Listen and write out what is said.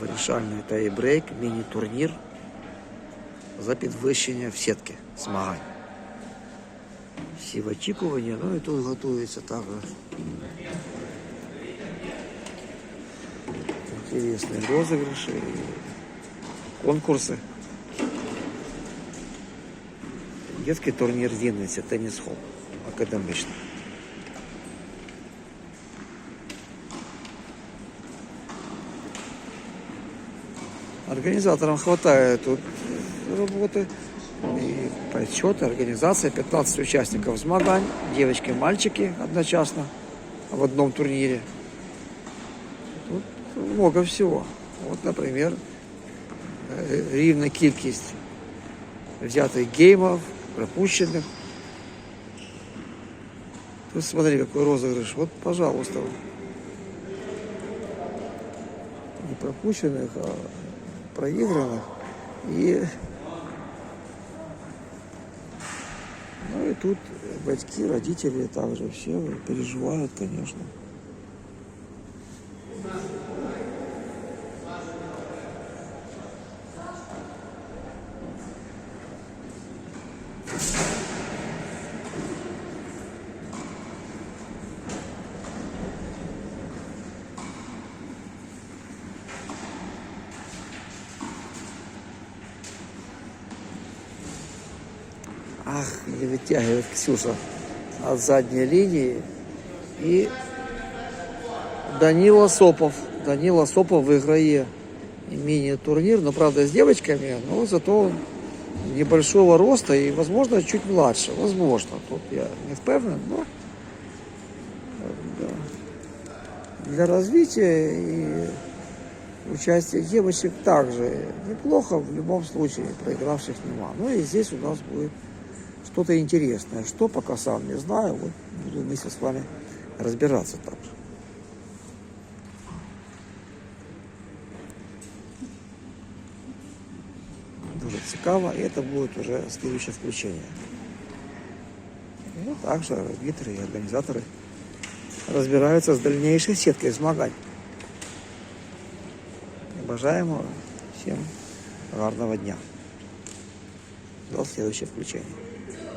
Вирішальний тайбрейк, міні-турнір за підвищення в сітки змагань. Всі в очікуванні, ну і тут готується також. Интересные розыгрыши, конкурсы. Детский турнір в Вінниці, теніс холл, академічний. Организаторам хватает тут работы. И подсчеты, организация, 15 участников змагань, девочки и мальчики одночасно в одном турнире. Тут много всего. Вот, например, е, рівна кількість взятых геймов, пропущенных. Тут смотри, какой розыгрыш. Вот, пожалуйста. Не пропущенных, а проигранных. И ну и тут батьки, родители также все переживают, конечно. Ах, не вытягивает Ксюша от задней линии. И Данила Сопов. Данила Сопов выиграет мини-турнир, но правда с девочками, но зато небольшого роста и, возможно, чуть младше. Возможно. Тут я не впевнен, но э, для развития и участия девочек также неплохо в любом случае проигравших нема. Ну и здесь у нас будет что-то интересное. Что пока сам не знаю. Вот буду вместе с вами разбираться также. Дуже цікаво, і це буде вже слідуюче включення. І також арбітри і організатори розбираються з дальнейшей сіткою змагань. Бажаємо всім гарного дня. До следующего включения.